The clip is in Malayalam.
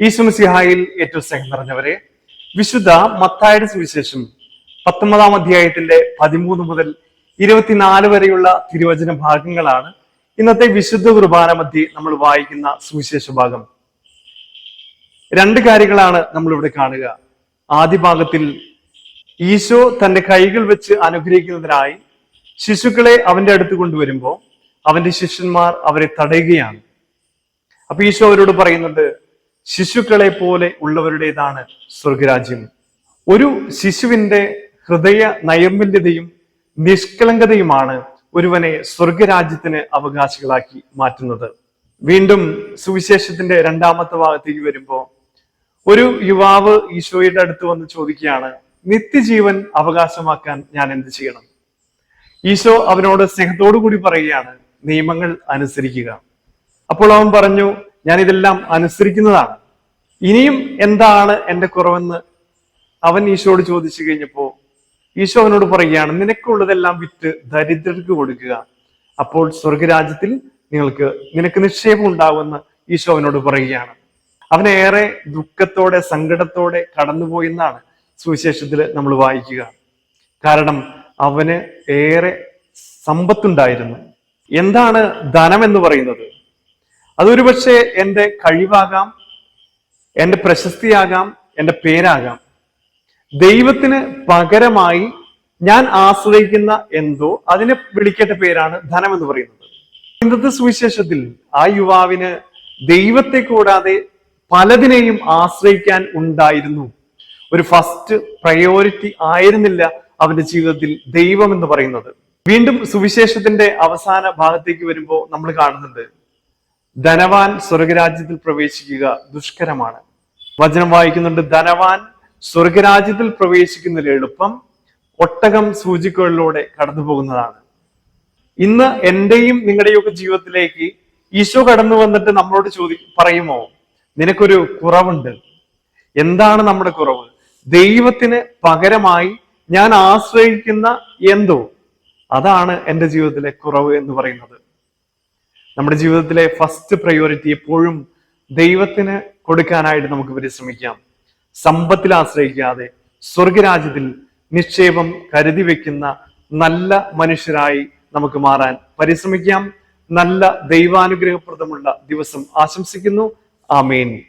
ഈശ്വമിസിഹായിൽ ഏറ്റവും സ്നേഹം നിറഞ്ഞവരെ വിശുദ്ധ മത്തായുടെ സുവിശേഷം പത്തൊമ്പതാം അധ്യായത്തിന്റെ പതിമൂന്ന് മുതൽ ഇരുപത്തിനാല് വരെയുള്ള തിരുവചന ഭാഗങ്ങളാണ് ഇന്നത്തെ വിശുദ്ധ കുർബാന മധ്യേ നമ്മൾ വായിക്കുന്ന സുവിശേഷ ഭാഗം. രണ്ട് കാര്യങ്ങളാണ് നമ്മൾ ഇവിടെ കാണുക. ആദ്യ ഭാഗത്തിൽ ഈശോ തന്റെ കൈകൾ വെച്ച് അനുഗ്രഹിക്കുന്നതിനായി ശിശുക്കളെ അവന്റെ അടുത്ത് കൊണ്ടുവരുമ്പോൾ അവന്റെ ശിഷ്യന്മാർ അവരെ തടയുകയാണ്. അപ്പൊ ഈശോ അവരോട് പറയുന്നുണ്ട് ശിശുക്കളെ പോലെ ഉള്ളവരുടേതാണ് സ്വർഗരാജ്യം. ഒരു ശിശുവിന്റെ ഹൃദയ നൈർമല്യതയും നിഷ്കളങ്കതയുമാണ് ഒരുവനെ സ്വർഗരാജ്യത്തിന് അവകാശികളാക്കി മാറ്റുന്നത്. വീണ്ടും സുവിശേഷത്തിന്റെ രണ്ടാമത്തെ ഭാഗത്തേക്ക് വരുമ്പോൾ ഒരു യുവാവ് ഈശോയുടെ അടുത്ത് വന്ന് ചോദിക്കുകയാണ് നിത്യജീവൻ അവകാശമാക്കാൻ ഞാൻ എന്ത് ചെയ്യണം? ഈശോ അവനോട് സ്നേഹത്തോടു കൂടി പറയുകയാണ് നിയമങ്ങൾ അനുസരിക്കുക. അപ്പോൾ അവൻ പറഞ്ഞു ഞാൻ ഇതെല്ലാം അനുസരിക്കുന്നതാണ്. ഇനിയും എന്താണ് എന്റെ കുറവെന്ന് അവൻ ഈശോട് ചോദിച്ചു കഴിഞ്ഞപ്പോ ഈശോ അവനോട് പറയുകയാണ് നിനക്കുള്ളതെല്ലാം വിറ്റ് ദരിദ്രർക്ക് കൊടുക്കുക. അപ്പോൾ സ്വർഗരാജ്യത്തിൽ നിങ്ങൾക്ക് നിനക്ക് നിക്ഷേപം ഉണ്ടാവുമെന്ന് ഈശോ അവനോട് പറയുകയാണ്. അവനേറെ ദുഃഖത്തോടെ സങ്കടത്തോടെ കടന്നുപോയെന്നാണ് സുവിശേഷത്തിൽ നമ്മൾ വായിക്കുക. കാരണം അവന് ഏറെ സമ്പത്തുണ്ടായിരുന്നു. എന്താണ് ധനം എന്ന് പറയുന്നത്? അതൊരു പക്ഷേ എന്റെ കഴിവാകാം എന്റെ പ്രശസ്തിയാകാം എന്റെ പേരാകാം. ദൈവത്തിന് പകരമായി ഞാൻ ആശ്രയിക്കുന്ന എന്തോ അതിനെ വിളിക്കേണ്ട പേരാണ് ധനം എന്ന് പറയുന്നത്. ഇന്നത്തെ സുവിശേഷത്തിൽ ആ യുവാവിന് ദൈവത്തെ കൂടാതെ പലതിനെയും ആശ്രയിക്കാൻ ഉണ്ടായിരുന്നു. ഒരു ഫസ്റ്റ് പ്രയോറിറ്റി ആയിരുന്നില്ല അവന്റെ ജീവിതത്തിൽ ദൈവം എന്ന് പറയുന്നത്. വീണ്ടും സുവിശേഷത്തിന്റെ അവസാന ഭാഗത്തേക്ക് വരുമ്പോൾ നമ്മൾ കാണുന്നുണ്ട്. ധനവാൻ സ്വർഗരാജ്യത്തിൽ പ്രവേശിക്കുക ദുഷ്കരമാണ്. വചനം വായിക്കുന്നുണ്ട് ധനവാൻ സ്വർഗരാജ്യത്തിൽ പ്രവേശിക്കുന്നതിൽ എളുപ്പം ഒട്ടകം സൂചിക്കുകളിലൂടെ കടന്നു പോകുന്നതാണ് ഇന്ന് എന്റെയും നിങ്ങളുടെയും ഒക്കെ ജീവിതത്തിലേക്ക് ഈശോ കടന്നു വന്നിട്ട് നമ്മളോട് ചോദി പറയുമോ? നിനക്കൊരു കുറവുണ്ട്. എന്താണ് നമ്മുടെ കുറവ്? ദൈവത്തിന് പകരമായി ഞാൻ ആശ്രയിക്കുന്ന എന്തോ? അതാണ് എന്റെ ജീവിതത്തിലെ കുറവ് എന്ന് പറയുന്നത്. നമ്മുടെ ജീവിതത്തിലെ ഫസ്റ്റ് പ്രയോറിറ്റി എപ്പോഴും ദൈവത്തിന് കൊടുക്കാനായിട്ട് നമുക്ക് പരിശ്രമിക്കാം. സമ്പത്തിൽ ആശ്രയിക്കാതെ സ്വർഗരാജ്യത്തിൽ നിക്ഷേപം കരുതി വെക്കുന്ന നല്ല മനുഷ്യരായി നമുക്ക് മാറാൻ പരിശ്രമിക്കാം. നല്ല ദൈവാനുഗ്രഹപ്രദമുള്ള ദിവസം ആശംസിക്കുന്നു. ആമേൻ.